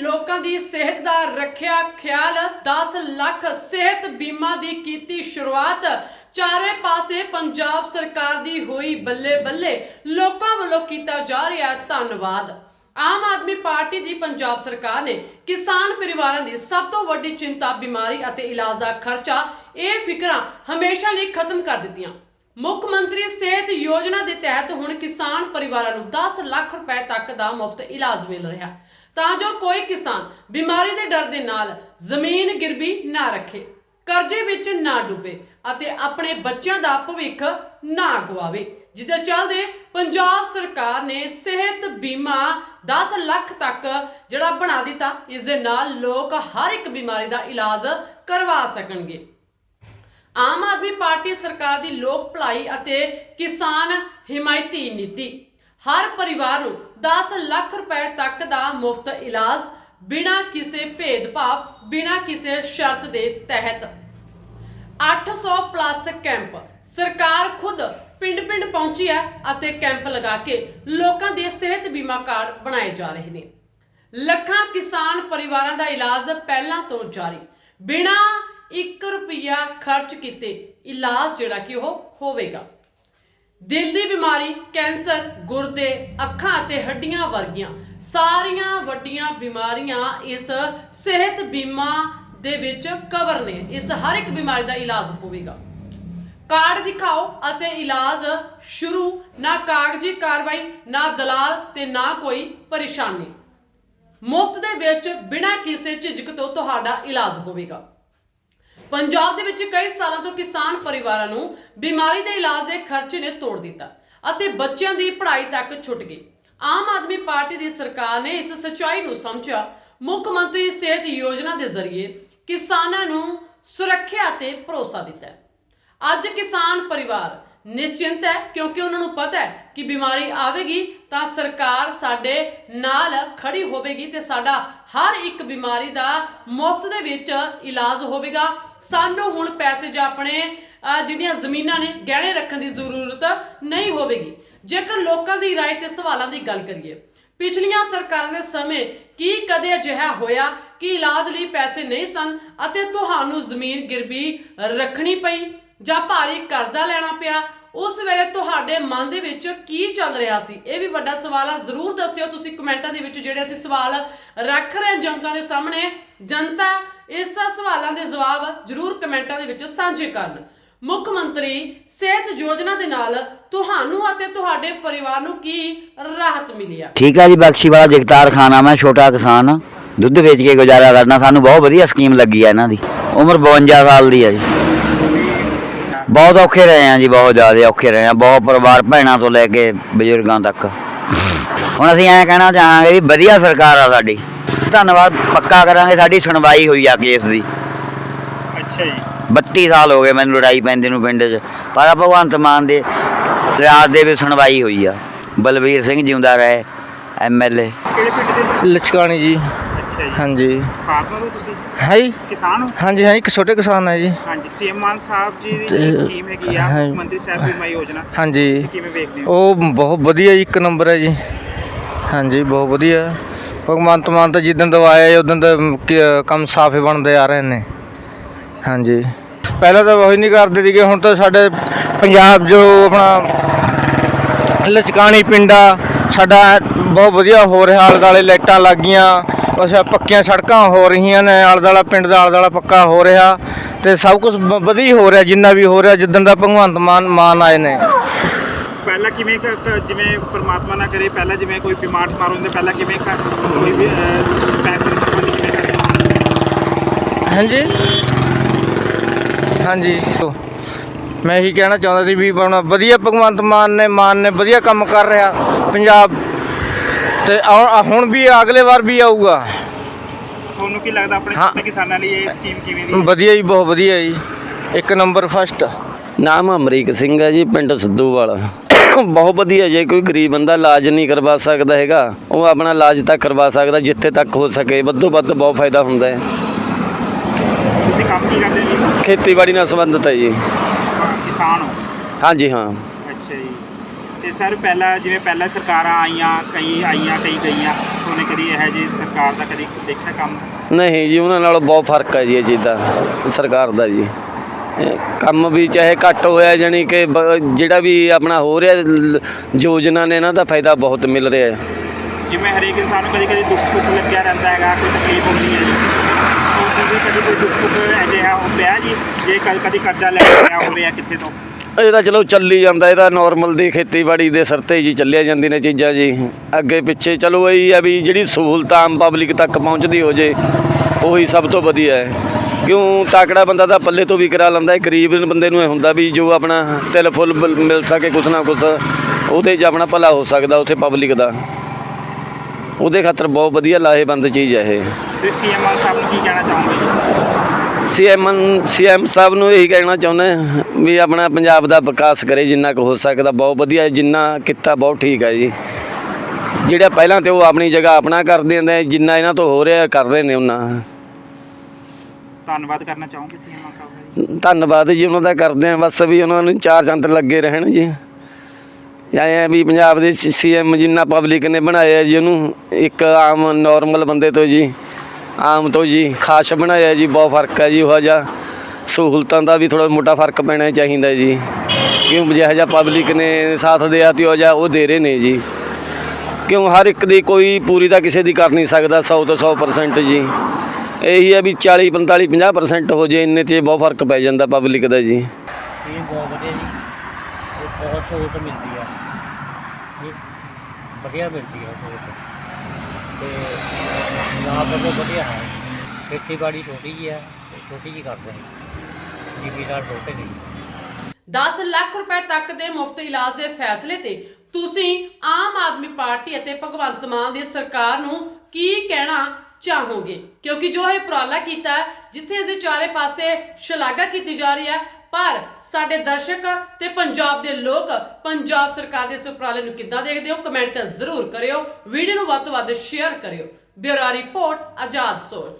ਲੋਕਾਂ ਦੀ ਸਿਹਤ ਦਾ ਰੱਖਿਆ ਖਿਆਲ 10 ਲੱਖ ਸਿਹਤ ਬੀਮਾ ਦੀ ਕੀਤੀ ਸ਼ੁਰੂਆਤ। ਚਾਰੇ ਪਾਸੇ ਪੰਜਾਬ ਸਰਕਾਰ ਦੀ ਹੋਈ ਬੱਲੇ ਬੱਲੇ ਲੋਕਾਂ ਵੱਲੋਂ ਕੀਤਾ ਜਾ ਰਿਹਾ ਧੰਨਵਾਦ। ਆਮ ਆਦਮੀ ਪਾਰਟੀ ਦੀ ਪੰਜਾਬ ਸਰਕਾਰ ਨੇ ਕਿਸਾਨ ਪਰਿਵਾਰਾਂ ਦੀ ਸਭ ਤੋਂ ਵੱਡੀ ਚਿੰਤਾ, ਬਿਮਾਰੀ ਅਤੇ ਇਲਾਜ ਦਾ ਖਰਚਾ, ਇਹ ਫਿਕਰਾਂ ਹਮੇਸ਼ਾ ਲਈ ਖਤਮ ਕਰ ਦਿੱਤੀਆਂ। ਮੁੱਖ ਮੰਤਰੀ ਸਿਹਤ ਯੋਜਨਾ ਦੇ ਤਹਿਤ ਹੁਣ ਕਿਸਾਨ ਪਰਿਵਾਰਾਂ ਨੂੰ 10 ਲੱਖ ਰੁਪਏ ਤੱਕ ਦਾ ਮੁਫਤ ਇਲਾਜ ਮਿਲ ਰਿਹਾ। ਤਾਂ ਜੋ ਕੋਈ ਕਿਸਾਨ ਬਿਮਾਰੀ ਦੇ ਡਰ ਦੇ ਨਾਲ ਜ਼ਮੀਨ ਗਿਰਵੀ ਨਾ ਰੱਖੇ, ਕਰਜ਼ੇ ਵਿੱਚ ਨਾ ਡੁੱਬੇ ਅਤੇ ਆਪਣੇ ਬੱਚਿਆਂ ਦਾ ਭਵਿੱਖ ਨਾ ਗਵਾਵੇ। ਜਿਸ ਦੇ ਚੱਲਦੇ ਪੰਜਾਬ ਸਰਕਾਰ ਨੇ ਸਿਹਤ ਬੀਮਾ 10 ਲੱਖ ਤੱਕ ਜਿਹੜਾ ਬਣਾ ਦਿੱਤਾ, ਇਸ ਦੇ ਨਾਲ ਲੋਕ ਹਰ ਇੱਕ ਬਿਮਾਰੀ ਦਾ ਇਲਾਜ ਕਰਵਾ ਸਕਣਗੇ। ਆਮ ਆਦਮੀ ਪਾਰਟੀ ਸਰਕਾਰ ਦੀ ਲੋਕ ਭਲਾਈ ਅਤੇ ਕਿਸਾਨ ਹਿਮਾਇਤੀ ਨੀਤੀ। ਹਰ ਪਰਿਵਾਰ ਨੂੰ 10 ਲੱਖ ਰੁਪਏ ਤੱਕ ਦਾ ਮੁਫਤ ਇਲਾਜ ਬਿਨਾਂ ਕਿਸੇ ਭੇਦਭਾਵ, ਬਿਨਾਂ ਕਿਸੇ ਸ਼ਰਤ ਦੇ ਤਹਿਤ। 800 ਪਲੱਸ ਕੈਂਪ ਸਰਕਾਰ ਖੁਦ ਪਿੰਡ-ਪਿੰਡ ਪਹੁੰਚੀ ਹੈ ਅਤੇ ਕੈਂਪ ਲਗਾ ਕੇ ਲੋਕਾਂ ਦੇ ਸਿਹਤ ਬੀਮਾ ਕਾਰਡ ਬਣਾਏ ਜਾ ਰਹੇ ਨੇ। ਲੱਖਾਂ ਕਿਸਾਨ ਪਰਿਵਾਰਾਂ ਦਾ ਇਲਾਜ ਪਹਿਲਾਂ ਤੋਂ ਜਾਰੀ। ਬਿਨਾਂ 1 ਰੁਪਿਆ ਖਰਚ ਕੀਤੇ, ਇਲਾਜ ਜਿਹੜਾ ਕਿ ਉਹ ਹੋਵੇਗਾ। ਦਿਲ ਦੀ ਬਿਮਾਰੀ, ਕੈਂਸਰ ਗੁਰਦੇ ਅੱਖਾਂ ਅਤੇ ਹੱਡੀਆਂ ਵਰਗੀਆਂ ਸਾਰੀਆਂ ਵੱਡੀਆਂ ਬਿਮਾਰੀਆਂ ਇਸ ਸਿਹਤ ਬੀਮਾ ਦੇ ਵਿੱਚ ਕਵਰ ਨੇ। ਇਸ ਹਰ ਇੱਕ ਬਿਮਾਰੀ ਦਾ ਇਲਾਜ ਹੋਵੇਗਾ। ਕਾਰਡ ਦਿਖਾਓ ਅਤੇ ਇਲਾਜ ਸ਼ੁਰੂ। ਨਾ ਕਾਗਜ਼ੀ ਕਾਰਵਾਈ, ਨਾ ਦਲਾਲ ਤੇ ਨਾ ਕੋਈ ਪਰੇਸ਼ਾਨੀ। ਮੁਫਤ ਦੇ ਵਿੱਚ ਬਿਨਾਂ ਕਿਸੇ ਝਿਜਕ ਤੋਂ ਤੁਹਾਡਾ ਇਲਾਜ ਹੋਵੇਗਾ। ਪੰਜਾਬ ਦੇ ਵਿੱਚ ਕਈ ਸਾਲਾਂ ਤੋਂ ਕਿਸਾਨ ਪਰਿਵਾਰਾਂ ਨੂੰ ਬਿਮਾਰੀ ਦੇ ਇਲਾਜ ਦੇ ਖਰਚੇ ਨੇ ਤੋੜ ਦਿੱਤਾ ਅਤੇ ਬੱਚਿਆਂ ਦੀ ਪੜ੍ਹਾਈ ਤੱਕ ਛੁੱਟ ਗਈ। ਆਮ ਆਦਮੀ ਪਾਰਟੀ ਦੀ ਸਰਕਾਰ ਨੇ ਇਸ ਸੱਚਾਈ ਨੂੰ ਸਮਝਿਆ। ਮੁੱਖ ਮੰਤਰੀ ਸਿਹਤ ਯੋਜਨਾ ਦੇ ਜ਼ਰੀਏ ਕਿਸਾਨਾਂ ਨੂੰ ਸੁਰੱਖਿਆ ਤੇ ਭਰੋਸਾ ਦਿੱਤਾ ਅੱਜ ਕਿਸਾਨ ਪਰਿਵਾਰ ਨਿਸ਼ਚਿੰਤ ਹੈ ਕਿਉਂਕਿ ਉਹਨਾਂ ਨੂੰ ਪਤਾ ਹੈ ਕਿ ਬਿਮਾਰੀ ਆਵੇਗੀ ਤਾਂ ਸਰਕਾਰ ਸਾਡੇ ਨਾਲ ਖੜੀ ਹੋਵੇਗੀ ਤੇ ਸਾਡਾ ਹਰ ਇੱਕ ਬਿਮਾਰੀ ਦਾ ਮੁਫਤ ਦੇ ਵਿੱਚ ਇਲਾਜ ਹੋਵੇਗਾ ਸਾਨੂੰ ਹੁਣ ਪੈਸੇ ਜਾਂ ਆਪਣੇ ਅਹ, ਜਿਹੜੀਆਂ ਜ਼ਮੀਨਾਂ ਨੇ ਗਹਿਣੇ ਰੱਖਣ ਦੀ ਜ਼ਰੂਰਤ ਨਹੀਂ ਹੋਵੇਗੀ ਜੇਕਰ ਲੋਕਾਂ ਦੀ رائے ਤੇ ਸਵਾਲਾਂ ਦੀ ਗੱਲ ਕਰੀਏ ਪਿਛਲੀਆਂ ਸਰਕਾਰਾਂ ਦੇ ਸਮੇਂ ਕੀ ਕਦੇ ਅਜਿਹਾ ਹੋਇਆ ਕਿ ਇਲਾਜ ਲਈ ਪੈਸੇ ਨਹੀਂ ਸਨ ਅਤੇ ਤੁਹਾਨੂੰ ਜ਼ਮੀਨ ਗਿਰਵੀ ਰੱਖਣੀ ਪਈ ਜਾਂ ਭਾਰੀ ਕਰਜ਼ਾ ਲੈਣਾ ਪਿਆ ਉਸ ਵੇਲੇ ਤੁਹਾਡੇ ਮਨ ਦੇ ਵਿੱਚ ਕੀ ਚੱਲ ਰਿਹਾ ਸੀ? ਇਹ ਵੀ ਵੱਡਾ ਸਵਾਲ ਆ, ਜ਼ਰੂਰ ਦੱਸਿਓ ਤੁਸੀਂ ਕਮੈਂਟਾਂ ਦੇ ਵਿੱਚ ਜਿਹੜੇ ਅਸੀਂ ਸਵਾਲ ਰੱਖ ਰਹੇ ਜਨਤਾ ਦੇ ਸਾਹਮਣੇ। ਜਨਤਾ ਇਸ ਸਵਾਲਾਂ ਦੇ ਜਵਾਬ ਜ਼ਰੂਰ ਕਮੈਂਟਾਂ ਦੇ ਵਿੱਚ ਸਾਂਝੇ ਕਰਨ। ਮੁੱਖ ਮੰਤਰੀ ਸਿਹਤ ਯੋਜਨਾ ਦੇ ਨਾਲ ਤੁਹਾਨੂੰ ਅਤੇ ਤੁਹਾਡੇ ਪਰਿਵਾਰ ਨੂੰ ਕੀ ਰਾਹਤ ਮਿਲੀ ਆ? ਠੀਕ ਹੈ ਜੀ, ਬਖਸ਼ੀ ਜਗਤਾਰ ਖਾਨਾ ਮੈਂ ਛੋਟਾ ਕਿਸਾਨ ਦੁੱਧ ਵੇਚ ਕੇ ਗੁਜ਼ਾਰਾ ਕਰਨਾ, ਸਾਨੂੰ ਬਹੁਤ ਵਧੀਆ ਸਕੀਮ ਲੱਗੀ ਹੈ ਇਹਨਾਂ ਦੀ। ਉਮਰ 52 ਸਾਲ ਦੀ ਹੈ ਜੀ। ਬਹੁਤ ਔਖੇ ਰਹੇ ਆ ਜੀ ਬਹੁਤ ਜ਼ਿਆਦਾ ਔਖੇ ਰਹੇ ਆ ਬਹੁਤ ਪਰਿਵਾਰ ਭੈਣਾਂ ਤੋਂ ਲੈ ਕੇ ਬਜ਼ੁਰਗਾਂ ਤੱਕ। ਹੁਣ ਅਸੀਂ ਐਂ ਕਹਿਣਾ ਚਾਹਾਂਗੇ ਵੀ ਵਧੀਆ ਸਰਕਾਰ ਆ ਸਾਡੀ। ਧੰਨਵਾਦ ਪੱਕਾ ਕਰਾਂਗੇ ਸਾਡੀ ਸੁਣਵਾਈ ਹੋਈ ਆ ਕੇਸ ਦੀ। ਅੱਛਾ ਜੀ। 32 ਸਾਲ ਹੋ ਗਏ ਮੈਨੂੰ ਲੜਾਈ ਪੈਂਦੀ ਨੂੰ ਪਿੰਡ 'ਚ ਪਰ ਆ ਭਗਵੰਤ ਮਾਨ ਦੇ ਰਾਜ ਦੇ ਵੀ ਸੁਣਵਾਈ ਹੋਈ ਆ। ਬਲਵੀਰ ਸਿੰਘ ਜਿਉਂਦਾ ਰਹੇ ਐਮਐਲਏ ਲਚਕਾਣੀ ਜੀ ਅੱਛਾ ਜੀ। ਹਾਂਜੀ। ਫਾਰਮਰ ਹੋ ਤੁਸੀਂ? ਹੈ ਜੀ। ਕਿਸਾਨ ਹੋ? ਹਾਂਜੀ ਹਾਂ ਇੱਕ ਛੋਟੇ ਕਿਸਾਨ ਹੈ ਜੀ। ਹਾਂਜੀ ਸੀਐਮ ਮਾਨ ਸਾਹਿਬ ਜੀ ਦੀ ਤੇ- ਸਕੀਮ ਹੈਗੀ ਆ ਹਾਂ। ਮੁੱਖ ਮੰਤਰੀ ਸਾਹਿਬ ਬੀਮਾ ਯੋਜਨਾ। ਹਾਂਜੀ। ਕਿਵੇਂ ਵੇਖਦੇ ਹੋ? ਉਹ ਬਹੁਤ ਵਧੀਆ ਜੀ ਇੱਕ ਨੰਬਰ ਹੈ ਜੀ। ਹਾਂਜੀ ਬਹੁਤ ਵਧੀਆ। ਭਗਵੰਤ ਮਾਨ ਤਾਂ ਜਿੱਦਣ ਦਾ ਆਇਆ ਉਦੋਂ ਦਾ ਕ- ਕੰਮ ਸਾਫੇ ਬਣਦੇ ਆ ਰਹੇ ਨੇ। ਹਾਂਜੀ। ਪਹਿਲਾਂ ਤਾਂ ਉਹੀ ਨਹੀਂ ਕਰਦੇ ਸੀਗੇ ਹੁਣ ਤਾਂ ਸਾਡੇ ਪੰਜਾਬ ਜੋ ਆਪਣਾ ਲਚਕਾਣੀ ਪਿੰਡਾ ਸਾਡਾ ਬਹੁਤ ਵਧੀਆ ਹੋ ਰਿਹਾ ਆਲੇ ਦੁਆਲੇ ਲਾਈਟਾਂ ਲੱਗ ਗਈਆਂ। ਅੱਛਾ ਪੱਕੀਆਂ ਸੜਕਾਂ ਹੋ ਰਹੀਆਂ ਨੇ ਆਲੇ ਦੁਆਲਾ ਪਿੰਡ ਦਾ ਆਲੇ ਦੁਆਲਾ ਪੱਕਾ ਹੋ ਰਿਹਾ ਤੇ ਸਭ ਕੁਝ ਵਧੀਆ ਹੀ ਰਿਹਾ ਜਿੰਨਾ ਵੀ ਹੋ ਰਿਹਾ ਜਿੱਦਣ ਦਾ ਭਗਵੰਤ ਮਾਨ ਮਾਨ ਆਏ ਨੇ। ਪਹਿਲਾਂ ਕਿਵੇਂ ਕ- ਕ- ਜਿਵੇਂ ਪ੍ਰਮਾਤਮਾ ਨਾ ਕਰੇ ਪਹਿਲਾਂ ਜਿਵੇਂ ਕੋਈ ਬਿਮਾਰ ਠਮਾਰ ਹੁੰਦੇ ਪਹਿਲਾਂ ਕਿਵੇਂ ਕ- ਕੋਈ ਵੀ ਅਹ, ਪੈਸੇ ਦੀ ਪਾਬੰਦੀ ਕਿਵੇਂ ਕਰਦੇ? ਹਾਂਜੀ। ਹਾਂਜੀ। ਮੈਂ ਇਹੀ ਕਹਿਣਾ ਚਾਹੁੰਦਾ ਸੀ ਵੀ ਹੁਣ ਵਧੀਆ ਭਗਵੰਤ ਮਾਨ ਨੇ ਮਾਨ ਨੇ ਵਧੀਆ ਕੰਮ ਕਰ ਰਿਹਾ ਪੰਜਾਬ ਤੇ ਆ- ਹੁਣ ਵੀ ਅਗਲੇ ਵਾਰ ਵੀ ਆਊਗਾ। ਤੁਹਾਨੂੰ ਕੀ ਲੱਗਦਾ ਆਪਣੇ ਹਾਂ। ਛੋਟੇ ਕਿਸਾਨਾਂ ਲਈ ਇਹ ਸਕੀਮ ਕਿਵੇਂ ਦੀ ਹੈ? ਵਧੀਆ ਜੀ ਬਹੁਤ ਵਧੀਆ ਜੀ। ਇੱਕ ਨੰਬਰ ਫਸਟ ਨਾਮ ਅਮਰੀਕ ਸਿੰਘ ਹੈ ਜੀ ਪਿੰਡ ਸਿੱਧੂਵਾਲ। ਬਹੁਤ ਵਧੀਆ ਜੇ ਕੋਈ ਗਰੀਬ ਬੰਦਾ ਇਲਾਜ ਨਹੀਂ ਕਰਵਾ ਸਕਦਾ ਹੈਗਾ। ਉਹ ਆਪਣਾ ਇਲਾਜ ਤਾਂ ਕਰਵਾ ਸਕਦਾ ਜਿੱਥੇ ਤੱਕ ਹੋ ਸਕੇ। ਵੱਧੋ ਵੱਧ ਬਹੁਤ ਫਾਇਦਾ ਹੁੰਦਾ ਹੈ। ਤੁਸੀਂ ਕੰਮ ਕੀ ਕਰਦੇ ਜੀ? ਖੇਤੀਬਾੜੀ ਨਾਲ ਸੰਬੰਧਿਤ ਹੈ ਜੀ। ਕਿਸਾਨ ਹੋ। ਹਾਂਜੀ ਹਾਂ। ਤੇ ਸਰ ਪਹਿਲਾਂ ਜਿਵੇਂ ਪਹਿਲਾਂ ਸਰਕਾਰਾਂ ਆਈਆਂ ਕਈ ਆਈਆਂ ਕਈ ਗਈਆਂ ਉਹਨੇ ਕਦੀ ਇਹ ਜੀ ਸਰਕਾਰ ਦਾ ਕਦੀ ਦੇਖਿਆ ਕੰਮ? ਨਹੀਂ ਜੀ ਉਹਨਾਂ ਨਾਲੋਂ ਬਹੁਤ ਫ਼ਰਕ ਹੈ ਜੀ ਇਹ ਚੀਜ਼ ਦਾ ਸਰਕਾਰ ਦਾ ਜੀ। ਕੰਮ ਵੀ ਚਾਹੇ ਘੱਟ ਹੋਇਆ ਜਾਣੀ ਕਿ ਜਿਹੜਾ ਵੀ ਆਪਣਾ ਹੋ ਰਿਹਾ ਯੋਜਨਾ ਨੇ ਇਹਨਾਂ ਦਾ ਫਾਇਦਾ ਬਹੁਤ ਮਿਲ ਰਿਹਾ ਹੈ। ਜਿਵੇਂ ਹਰੇਕ ਇਨਸਾਨ ਨੂੰ ਕਦੀ ਕਦੀ ਦੁੱਖ ਸੁੱਖ ਲੱਗਿਆ ਰਹਿੰਦਾ ਹੈਗਾ ਕੋਈ ਤਕਲੀਫ ਹੁੰਦੀ ਹੈ ਜੀ। ਤੁਸੀਂ ਕਦੀ ਕੋਈ ਦੁੱਖ ਸੁੱਖ ਅਜਿਹਾ ਹੋ ਪਿਆ ਜੀ ਜੇ ਕਦੀ ਕਦੀ ਕਰਜ਼ਾ ਲੈ ਕੇ ਆਇਆ ਹੋਵੇ ਜਾਂ ਕਿੱਥੇ ਤੋਂ? ਇਹ ਤਾਂ ਚਲੋ ਚੱਲੀ ਜਾਂਦਾ, ਇਹ ਤਾਂ ਨਾਰਮਲ ਦੀ ਖੇਤੀਬਾੜੀ ਦੇ ਸਿਰ ਤੇ ਜੀ ਚੱਲਿਆ ਜਾਂਦੀ ਨੇ ਚੀਜ਼ਾਂ ਜੀ। ਅੱਗੇ ਪਿੱਛੇ ਚਲੋ ਇਹੀ ਆ ਵੀ ਜਿਹੜੀ ਸਹੂਲਤ ਆਮ ਪਬਲਿਕ ਤੱਕ ਪਹੁੰਚਦੀ ਹੋ ਜੇ, ਉਹੀ ਸਭ ਤੋਂ ਵਧੀਆ ਹੈ। ਕਿਉਂ ਤਾਕੜਾ ਬੰਦਾ ਤਾਂ ਪੱਲੇ ਤੋਂ ਵੀ ਕਰਾ ਲੈਂਦਾ ਹੈ ਗਰੀਬ ਬੰਦੇ ਨੂੰ ਇਹ ਹੁੰਦਾ ਵੀ ਜੋ ਆਪਣਾ ਤਿਲ ਫੁੱਲ ਮਿਲ ਸਕੇ ਕੁਛ ਨਾ ਕੁਛ, ਉਹਦੇ 'ਚ ਆਪਣਾ ਭਲਾ ਹੋ ਸਕਦਾ ਉੱਥੇ ਪਬਲਿਕ ਦਾ। ਉਹਦੇ ਖਾਤਰ ਬਹੁਤ ਵਧੀਆ ਲਾਹੇਬੰਦ ਚੀਜ਼ ਹੈ ਇਹ। ਤੁਸੀਂ ਸੀਐਮ ਸਾਹਿਬ ਨੂੰ ਕੀ ਕਹਿਣਾ ਚਾਹੋਗੇ? ਸੀਐਮ ਸੀਐਮ ਸਾਹਿਬ ਨੂੰ ਇਹੀ ਕਹਿਣਾ ਚਾਹੁੰਦੇ ਵੀ ਆਪਣਾ ਪੰਜਾਬ ਦਾ ਵਿਕਾਸ ਕਰੇ ਜਿੰਨਾ ਕੁ ਹੋ ਸਕਦਾ ਬਹੁਤ ਵਧੀਆ ਜਿੰਨਾ ਕੀਤਾ ਬਹੁਤ ਠੀਕ ਹੈ ਜੀ। ਜਿਹੜਾ ਪਹਿਲਾਂ ਤੇ ਉਹ ਆਪਣੀ ਜਗ੍ਹਾ ਆਪਣਾ ਕਰਦੇ ਨੇ ਜਿੰਨਾ ਇਹਨਾਂ ਤੋਂ ਹੋ ਰਿਹਾ ਕਰ ਰਹੇ ਨੇ ਉਹਨਾਂ। ਧੰਨਵਾਦ ਕਰਨਾ ਚਾਹੋਗੇ ਸੀਐਮ ਸਾਹਿਬ ਦਾ ਜੀ? ਧੰਨਵਾਦ ਜੀ ਉਹਨਾਂ ਦਾ ਕਰਦੇ ਆ ਬਸ ਵੀ ਉਹਨਾਂ ਨੂੰ ਚਾਰ ਚੰਦ ਲੱਗੇ ਰਹਿਣ ਜੀ। ਐਂ ਆ ਵੀ ਪੰਜਾਬ ਦੇ ਸੀਐਮ ਜਿੰਨਾ ਪਬਲਿਕ ਨੇ ਬਣਾਇਆ ਜੀ ਉਹਨੂੰ ਇੱਕ ਆਮ ਨਾਰਮਲ ਬੰਦੇ ਤੋਂ ਜੀ। ਆਮ ਤੋਂ ਜੀ, ਖਾਸ ਬਣਾਇਆ ਜੀ, ਬਹੁਤ ਫ਼ਰਕ ਹੈ ਜੀ, ਉਹ ਜਿਹਾ। ਸਹੂਲਤਾਂ ਦਾ ਵੀ ਥੋੜਾ ਮੋਟਾ ਫ਼ਰਕ ਪੈਣਾ ਚਾਹੀਦਾ ਜੀ। ਕਿਉਂ ਜਿਹੋ ਜਿਹਾ ਪਬਲਿਕ ਨੇ ਸਾਥ ਦਿਆ ਤੇ ਉਹ ਜਿਹਾ ਉਹ ਦੇ ਰਹੇ ਨੇ ਜੀ। ਕਿਉਂ ਹਰ ਇੱਕ ਦੀ ਕੋਈ ਪੂਰੀ ਤਾਂ ਕਿਸੇ ਦੀ ਕਰ ਨਹੀਂ ਸਕਦਾ 100 ਤੋਂ 100% ਜੀ। ਇਹੀ ਹੈ ਵੀ 40 45 50% ਹੋ ਜੇ, ਇੰਨੇ 'ਚ ਬਹੁਤ ਫ਼ਰਕ ਪੈ ਜਾਂਦਾ ਪਬਲਿਕ ਦਾ ਜੀ। ਇਹ ਬਹੁਤ ਵਧੀਆ ਜੀ। ਇਹ ਬਹੁਤ ਸਹੂਲਤ ਮਿਲਦੀ ਆ। ਵਧੀਆ ਮਿਲਦੀ ਆ ਸਹੂਲਤ। ਤੇ ਪੰਜਾਬ ਵੱਲੋਂ ਵਧੀਆ ਹੈ। ਖੇਤੀਬਾੜੀ ਛੋਟੀ ਜਿਹੀ ਹੈ ਛੋਟੀ ਜਿਹੀ ਕਰਦੇ ਨੇ। ਜ਼ਿਮੀਦਾਰ ਛੋਟੇ ਨੇ। 10 ਲੱਖ ਰੁਪਏ ਤੱਕ ਦੇ ਮੁਫਤ ਇਲਾਜ ਦੇ ਫੈਸਲੇ ਤੇ ਤੁਸੀਂ ਆਮ ਆਦਮੀ ਪਾਰਟੀ ਅਤੇ ਭਗਵੰਤ ਮਾਨ ਦੀ ਸਰਕਾਰ ਨੂੰ ਕੀ ਕਹਿਣਾ ਚਾਹੋਗੇ? ਕਿਉਂਕਿ ਜੋ ਇਹ ਉਪਰਾਲਾ ਕੀਤਾ ਜਿੱਥੇ ਇਸ ਦੇ ਚਾਰੇ ਪਾਸੇ ਸ਼ਲਾਘਾ ਕੀਤੀ ਜਾ ਰਹੀ ਹੈ ਪਰ ਸਾਡੇ ਦਰਸ਼ਕ ਤੇ ਪੰਜਾਬ ਦੇ ਲੋਕ ਪੰਜਾਬ ਸਰਕਾਰ ਦੇ ਇਸ ਉਪਰਾਲੇ ਨੂੰ ਕਿੱਦਾਂ ਦੇਖਦੇ ਹੋ? ਕਮੈਂਟ ਜ਼ਰੂਰ ਕਰਿਓ। ਵੀਡੀਓ ਨੂੰ ਵੱਧ ਤੋਂ ਵੱਧ ਸ਼ੇਅਰ ਕਰਿਓ। ਬਿਊਰੋ ਰਿਪੋਰਟ, ਆਜ਼ਾਦ ਸੋਚ।